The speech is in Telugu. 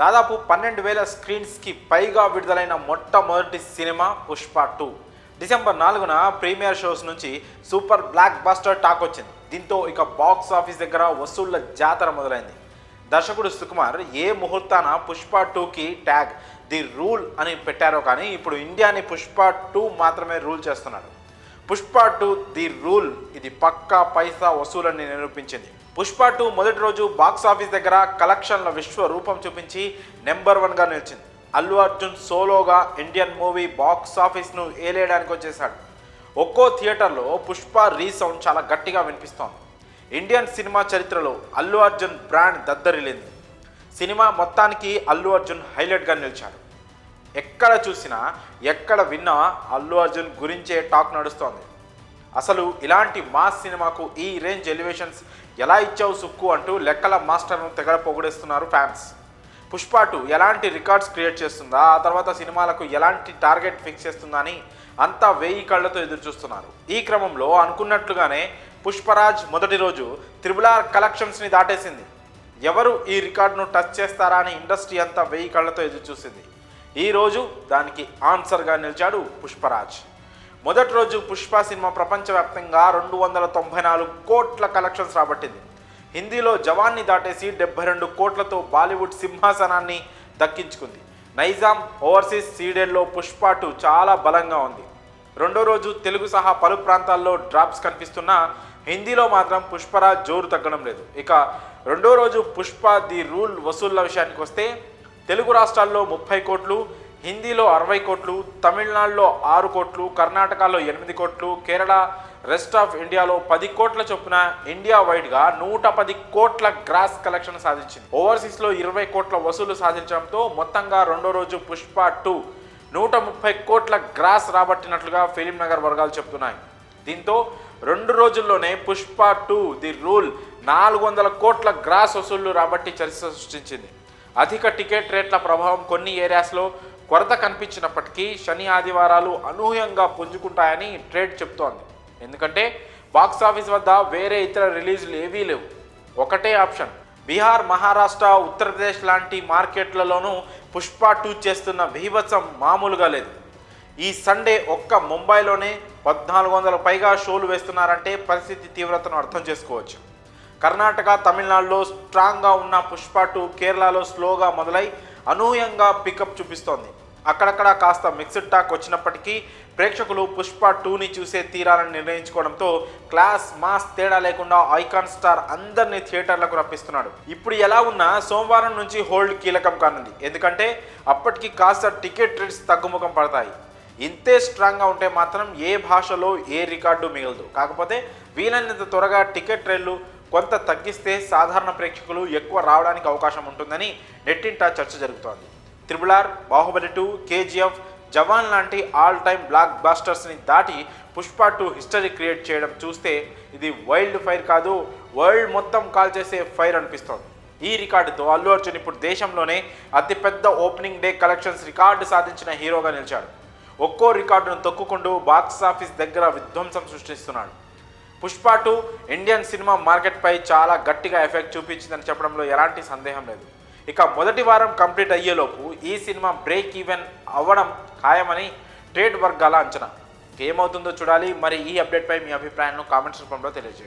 దాదాపు పన్నెండు వేల స్క్రీన్స్కి పైగా విడుదలైన మొట్టమొదటి సినిమా పుష్ప టూ. డిసెంబర్ నాలుగున ప్రీమియర్ షోస్ నుంచి సూపర్ బ్లాక్ బస్టర్ టాక్ వచ్చింది. దీంతో ఇక బాక్స్ ఆఫీస్ దగ్గర వసూళ్ళ జాతర మొదలైంది. దర్శకుడు సుకుమార్ ఏ ముహూర్తాన పుష్ప టూకి ట్యాగ్ ది రూల్ అని పెట్టారో కానీ ఇప్పుడు ఇండియాని పుష్ప టూ మాత్రమే రూల్ చేస్తున్నాడు. Pushpa two the rule. ఇది పక్కా పైసా వసూలని నిరూపించింది. పుష్ప టూ మొదటి రోజు బాక్స్ ఆఫీస్ దగ్గర కలెక్షన్ల విశ్వ రూపం చూపించి నెంబర్ వన్గా నిలిచింది. అల్లు అర్జున్ సోలోగా ఇండియన్ మూవీ బాక్స్ ఆఫీస్ను ఏలేయడానికి వచ్చేసాడు ఒక్కో థియేటర్లో పుష్ప రీసౌండ్ చాలా గట్టిగా వినిపిస్తోంది. ఇండియన్ సినిమా చరిత్రలో అల్లు అర్జున్ బ్రాండ్ దద్దరిల్లింది. సినిమా మొత్తానికి అల్లు అర్జున్ హైలైట్గా నిలిచాడు. ఎక్కడ చూసినా ఎక్కడ విన్నా అల్లు అర్జున్ గురించే టాక్ నడుస్తోంది. అసలు ఇలాంటి మాస్ సినిమాకు ఈ రేంజ్ ఎలివేషన్స్ ఎలా ఇచ్చావు సుక్కు అంటూ లెక్కల మాస్టర్ను తెగడ పొగిడేస్తున్నారు ఫ్యాన్స్. పుష్ప టూ ఎలాంటి రికార్డ్స్ క్రియేట్ చేస్తుందా ఆ తర్వాత సినిమాలకు ఎలాంటి టార్గెట్ ఫిక్స్ చేస్తుందా అని అంతా వెయ్యి కళ్ళతో ఎదురు చూస్తున్నారు. ఈ క్రమంలో అనుకున్నట్లుగానే పుష్పరాజ్ మొదటి రోజు త్రిబుల్ ఆర్ కలెక్షన్స్ని దాటేసింది. ఎవరు ఈ రికార్డును టచ్ చేస్తారా అని ఇండస్ట్రీ అంతా వెయ్యి కళ్ళతో ఎదురు చూసింది. ఈ రోజు దానికి ఆన్సర్గా నిలిచాడు పుష్పరాజ్. మొదటి రోజు పుష్ప సినిమా ప్రపంచవ్యాప్తంగా రెండు వందల తొంభై నాలుగు కోట్ల కలెక్షన్స్ రాబట్టింది. హిందీలో జవాన్ని దాటేసి డెబ్బై రెండు కోట్లతో బాలీవుడ్ సింహాసనాన్ని దక్కించుకుంది. నైజాం ఓవర్సీస్ సీడెడ్లో పుష్ప టూ చాలా బలంగా ఉంది. రెండో రోజు తెలుగు సహా పలు ప్రాంతాల్లో డ్రాప్స్ కనిపిస్తున్నా హిందీలో మాత్రం పుష్పరాజ్ జోరు తగ్గడం లేదు. ఇక రెండో రోజు పుష్ప ది రూల్ వసూళ్ళ విషయానికి వస్తే తెలుగు రాష్ట్రాల్లో ముప్పై కోట్లు హిందీలో అరవై కోట్లు తమిళనాడులో ఆరు కోట్లు కర్ణాటకలో ఎనిమిది కోట్లు కేరళ రెస్ట్ ఆఫ్ ఇండియాలో పది కోట్ల చొప్పున ఇండియా వైడ్గా నూట పది కోట్ల గ్రాస్ కలెక్షన్ సాధించింది. ఓవర్సీస్లో ఇరవై కోట్ల వసూలు సాధించడంతో మొత్తంగా రెండో రోజు పుష్ప టూ నూట ముప్పై కోట్ల గ్రాస్ రాబట్టినట్లుగా ఫిలిం నగర్ వర్గాలు చెప్తున్నాయి దీంతో రెండు రోజుల్లోనే పుష్ప టూ ది రూల్ నాలుగు వందల కోట్ల గ్రాస్ వసూళ్ళు రాబట్టి చరిత్ర సృష్టించింది. అధిక టికెట్ రేట్ల ప్రభావం కొన్ని ఏరియాస్లో కొరత కనిపించినప్పటికీ శని ఆదివారాలు అనూహ్యంగా పుంజుకుంటాయని ట్రేడ్ చెప్తోంది. ఎందుకంటే బాక్స్ ఆఫీస్ వద్ద వేరే ఇతర రిలీజులు ఏవీ లేవు. ఒకటే ఆప్షన్ బీహార్ మహారాష్ట్ర ఉత్తరప్రదేశ్ లాంటి మార్కెట్లలోనూ పుష్ప టూ చేస్తున్న బీభత్సం మామూలుగా లేదు. ఈ సండే ఒక్క ముంబైలోనే పద్నాలుగు వందల పైగా షోలు వేస్తున్నారంటే పరిస్థితి తీవ్రతను అర్థం చేసుకోవచ్చు. కర్ణాటక తమిళనాడులో స్ట్రాంగ్గా ఉన్న పుష్ప టూ కేరళలో స్లోగా మొదలై అనూహ్యంగా పికప్ చూపిస్తోంది. అక్కడక్కడ కాస్త మిక్స్డ్ టాక్ వచ్చినప్పటికీ ప్రేక్షకులు పుష్ప టూని చూసే తీరాలని నిర్ణయించుకోవడంతో క్లాస్ మాస్ తేడా లేకుండా ఐకాన్ స్టార్ అందరినీ థియేటర్లకు రప్పిస్తున్నాడు. ఇప్పుడు ఎలా ఉన్నా సోమవారం నుంచి హోల్డ్ కీలకం కానుంది. ఎందుకంటే అప్పటికి కాస్త టికెట్ రేట్స్ తగ్గుముఖం పడతాయి. ఇంతే స్ట్రాంగ్గా ఉంటే మాత్రం ఏ భాషలో ఏ రికార్డు మిగలదు. కాకపోతే వీలైనంత త్వరగా టికెట్ రేట్లు కొంత తగ్గిస్తే సాధారణ ప్రేక్షకులు ఎక్కువ రావడానికి అవకాశం ఉంటుందని నెట్టింట చర్చ జరుగుతోంది. Triple R Baahubali two KGF Jawan లాంటి ఆల్ టైమ్ బ్లాక్ బాస్టర్స్ని దాటి పుష్ప టూ హిస్టరీ క్రియేట్ చేయడం చూస్తే ఇది వైల్డ్ ఫైర్ కాదు వరల్డ్ మొత్తం కాల్ చేసే ఫైర్ అనిపిస్తోంది. ఈ రికార్డుతో అల్లు అర్జున్ ఇప్పుడు దేశంలోనే అతిపెద్ద ఓపెనింగ్ డే కలెక్షన్స్ రికార్డు సాధించిన హీరోగా నిలిచాడు. ఒక్కో రికార్డును తొక్కుకుంటూ బాక్స్ ఆఫీస్ దగ్గర విధ్వంసం సృష్టిస్తున్నాడు. పుష్ప టూ ఇండియన్ సినిమా మార్కెట్పై చాలా గట్టిగా ఎఫెక్ట్ చూపించిందని చెప్పడంలో ఎలాంటి సందేహం లేదు. ఇక మొదటి వారం కంప్లీట్ అయ్యేలోపు ఈ సినిమా బ్రేక్ ఈవెన్ అవ్వడం ఖాయమని ట్రేడ్ వర్గాల అంచనా. ఏమవుతుందో చూడాలి మరి ఈ అప్డేట్పై మీ అభిప్రాయాలను కామెంట్స్ రూపంలో తెలియజేయండి.